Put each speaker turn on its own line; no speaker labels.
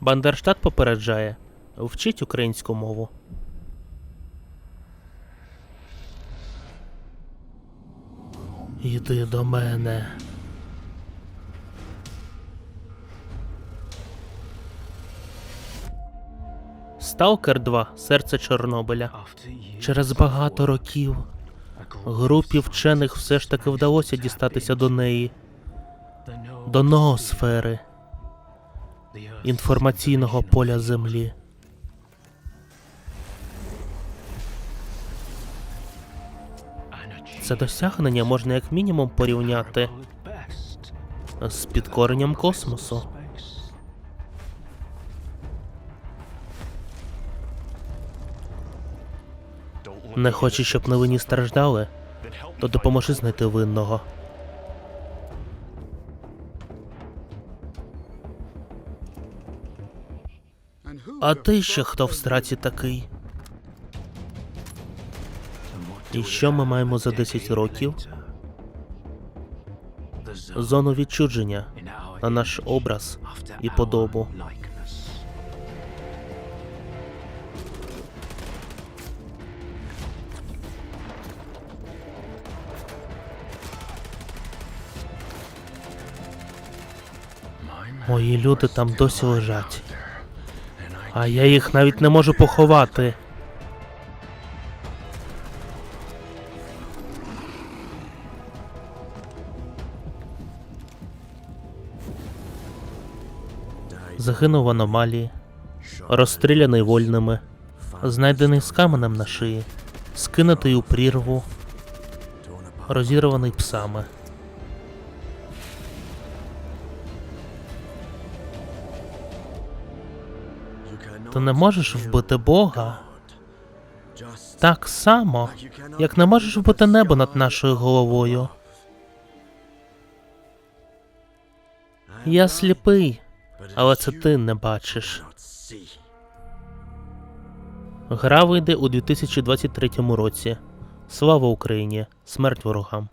Бандерштат попереджає. Вчіть українську мову. Іди до мене. Сталкер 2. Серце Чорнобиля. Через багато років групі вчених все ж таки вдалося дістатися до неї, до ноосфери, інформаційного поля Землі. Це досягнення можна як мінімум порівняти з підкоренням космосу. Не хочеш, щоб невинні страждали, то допоможи знайти винного. А ти ще хто в страці такий? І що ми маємо за 10 років? Зону відчудження на наш образ і подобу. Мої люди там досі лежать. А я їх навіть не можу поховати. Загинув в аномалії, розстріляний вольними, знайдений з каменем на шиї, скинутий у прірву, розірваний псами. Ти не можеш вбити Бога так само, як не можеш вбити небо над нашою головою. Я сліпий, але це ти не бачиш. Гра вийде у 2023 році. Слава Україні! Смерть ворогам!